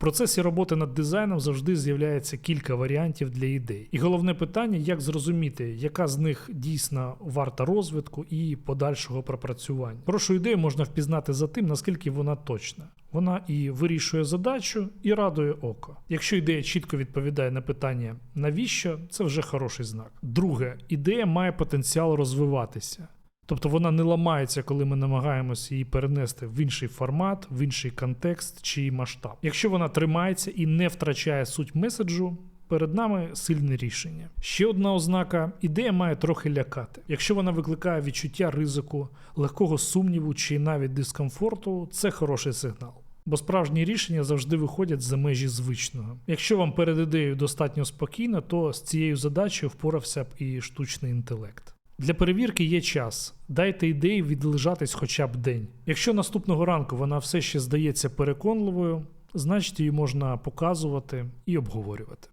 Процесі роботи над дизайном завжди з'являється кілька варіантів для ідей. І головне питання, як зрозуміти, яка з них дійсно варта розвитку і подальшого пропрацювання. Хорошу ідею можна впізнати за тим, наскільки вона точна. Вона і вирішує задачу, і радує око. Якщо ідея чітко відповідає на питання навіщо, це вже хороший знак. Друге, ідея має потенціал розвиватися. Тобто вона не ламається, коли ми намагаємося її перенести в інший формат, в інший контекст чи масштаб. Якщо вона тримається і не втрачає суть меседжу, перед нами сильне рішення. Ще одна ознака: ідея має трохи лякати. Якщо вона викликає відчуття ризику, легкого сумніву чи навіть дискомфорту, це хороший сигнал. Бо справжні рішення завжди виходять за межі звичного. Якщо вам перед ідеєю достатньо спокійно, то з цією задачею впорався б і штучний інтелект. Для перевірки є час. Дайте ідеї відлежатись хоча б день. Якщо наступного ранку вона все ще здається переконливою, значить її можна показувати і обговорювати.